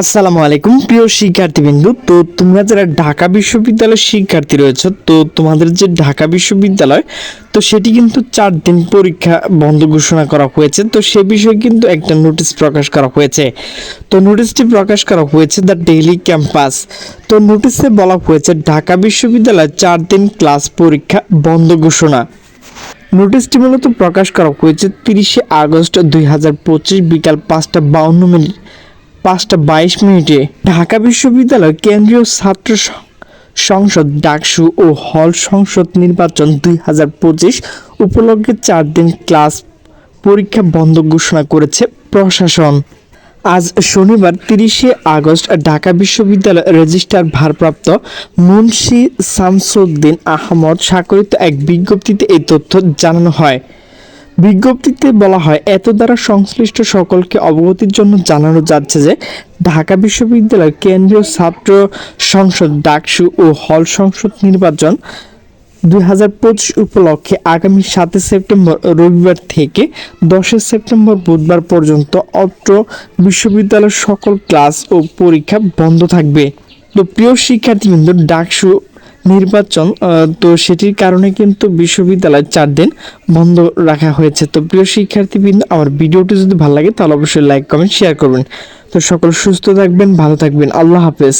আসসালামু আলাইকুম, প্রিয় শিক্ষার্থীবৃন্দু। তো তোমরা যারা ঢাকা বিশ্ববিদ্যালয়ের শিক্ষার্থী রয়েছে, তো তোমাদের যে ঢাকা বিশ্ববিদ্যালয়, তো সেটি কিন্তু চার দিন পরীক্ষা বন্ধ ঘোষণা করা হয়েছে। তো সে বিষয়ে কিন্তু একটা নোটিশ প্রকাশ করা হয়েছে। তো নোটিশটি প্রকাশ করা হয়েছে দ্য ডেইলি ক্যাম্পাস। তো নোটিশে বলা হয়েছে, ঢাকা বিশ্ববিদ্যালয় চার দিন ক্লাস পরীক্ষা বন্ধ ঘোষণা। নোটিশটি মূলত প্রকাশ করা হয়েছে তিরিশে আগস্ট দুই হাজার পঁচিশ বিকাল পাঁচটা বাউন্ন মিনিট। পাঁচটা বাইশ মিনিটে ঢাকা বিশ্ববিদ্যালয় কেন্দ্রীয় ছাত্র সংসদ, ডাকসু ও হল সংসদ নির্বাচন দুই হাজার পঁচিশ উপলক্ষে চার দিন ক্লাস পরীক্ষা বন্ধ ঘোষণা করেছে প্রশাসন। আজ শনিবার তিরিশে আগস্ট ঢাকা বিশ্ববিদ্যালয় রেজিস্ট্রার ভারপ্রাপ্ত মুন্সি শামসুদ্দিন আহমদ স্বাক্ষরিত এক বিজ্ঞপ্তিতে এই তথ্য জানানো হয়। বিজ্ঞপ্তিতে বলা হয়, এত দ্বারা সংশ্লিষ্ট সকলকে অবগতির জন্য জানানো যাচ্ছে যে, ঢাকা বিশ্ববিদ্যালয় কেন্দ্রীয় ছাত্র সংসদ ডাকসু ও হল সংসদ নির্বাচন দুই হাজার পঁচিশ উপলক্ষে আগামী সাতই সেপ্টেম্বর রবিবার থেকে দশই সেপ্টেম্বর বুধবার পর্যন্ত অত্র বিশ্ববিদ্যালয়ের সকল ক্লাস ও পরীক্ষা বন্ধ থাকবে। তো প্রিয় শিক্ষার্থীবৃন্দ, ডাকসু নির্বাচন তো সেটির কারণে কিন্তু বিশ্ববিদ্যালয় চার দিন বন্ধ রাখা হয়েছে। তো প্রিয় শিক্ষার্থীবৃন্দ, আমার ভিডিওটি যদি ভালো লাগে তাহলে অবশ্যই লাইক কমেন্ট শেয়ার করবেন। তো সকল সুস্থ থাকবেন, ভালো থাকবেন। আল্লাহ হাফেজ।